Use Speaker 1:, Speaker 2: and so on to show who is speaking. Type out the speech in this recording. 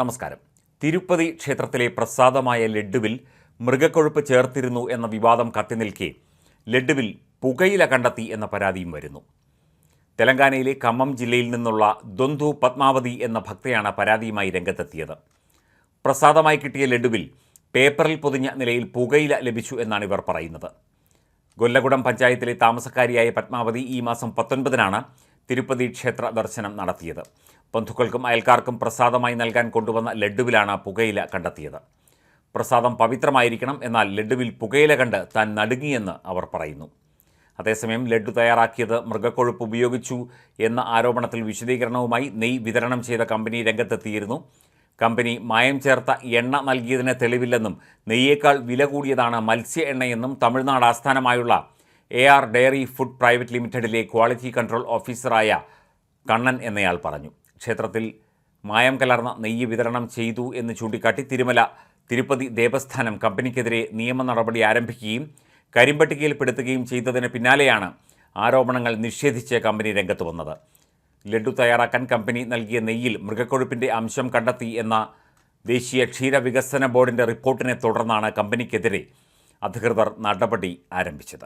Speaker 1: നമസ്കാരം. തിരുപ്പതി ക്ഷേത്രത്തിലെ പ്രസാദമായ ലഡ്ഡുവിൽ മൃഗക്കൊഴുപ്പ് ചേർത്തിരുന്നു എന്ന വിവാദം കത്തിനിൽക്കെ ലഡ്ഡുവിൽ പുകയില കണ്ടെത്തി എന്ന പരാതിയും വരുന്നു. തെലങ്കാനയിലെ ഖമ്മം ജില്ലയിൽ നിന്നുള്ള ദൊന്തു പത്മാവതി എന്ന ഭക്തയാണ് പരാതിയുമായി രംഗത്തെത്തിയത്. പ്രസാദമായി കിട്ടിയ ലഡ്ഡുവിൽ പേപ്പറിൽ പൊതിഞ്ഞ നിലയിൽ പുകയില ലഭിച്ചു എന്നാണ് ഇവർ പറയുന്നത്. കൊല്ലകുടം പഞ്ചായത്തിലെ താമസക്കാരിയായ പത്മാവതി ഈ മാസം പത്തൊൻപതിനാണ് തിരുപ്പതി ക്ഷേത്ര ദർശനം നടത്തിയത്. ബന്ധുക്കൾക്കും അയൽക്കാർക്കും പ്രസാദമായി നൽകാൻ കൊണ്ടുവന്ന ലഡുവിലാണ് പുകയില കണ്ടെത്തിയത്. പ്രസാദം പവിത്രമായിരിക്കണം എന്നാൽ ലഡുവിൽ പുകയില കണ്ട് താൻ നടുങ്ങിയെന്ന് അവർ പറയുന്നു. അതേസമയം ലഡു തയ്യാറാക്കിയത് മൃഗക്കൊഴുപ്പ് ഉപയോഗിച്ചു എന്ന ആരോപണത്തിൽ വിശദീകരണവുമായി നെയ് വിതരണം ചെയ്ത കമ്പനി രംഗത്തെത്തിയിരുന്നു. കമ്പനി മായം ചേർത്ത എണ്ണ നൽകിയതിന് തെളിവില്ലെന്നും നെയ്യേക്കാൾ വില കൂടിയതാണ് മത്സ്യ എണ്ണയെന്നും തമിഴ്നാട് ആസ്ഥാനമായുള്ള A R dairy food private ലിമിറ്റഡിലെ quality control ഓഫീസറായ കണ്ണൻ എന്നയാൾ പറഞ്ഞു. ക്ഷേത്രത്തിൽ മായം കലർന്ന നെയ്യ് വിതരണം ചെയ്തു എന്ന് ചൂണ്ടിക്കാട്ടി തിരുമല തിരുപ്പതി ദേവസ്ഥാനം കമ്പനിക്കെതിരെ നിയമ നടപടി ആരംഭിക്കുകയും കരിമ്പട്ടികയിൽപ്പെടുത്തുകയും ചെയ്തതിന് പിന്നാലെയാണ് ആരോപണങ്ങൾ നിഷേധിച്ച് കമ്പനി രംഗത്ത് വന്നത്. ലഡു തയ്യാറാക്കാൻ കമ്പനി നൽകിയ നെയ്യിൽ മൃഗക്കൊഴുപ്പിന്റെ അംശം കണ്ടെത്തി എന്ന ദേശീയ ക്ഷീരവികസന ബോർഡിന്റെ റിപ്പോർട്ടിനെ തുടർന്നാണ് കമ്പനിക്കെതിരെ അധികൃതർ നടപടി ആരംഭിച്ചത്.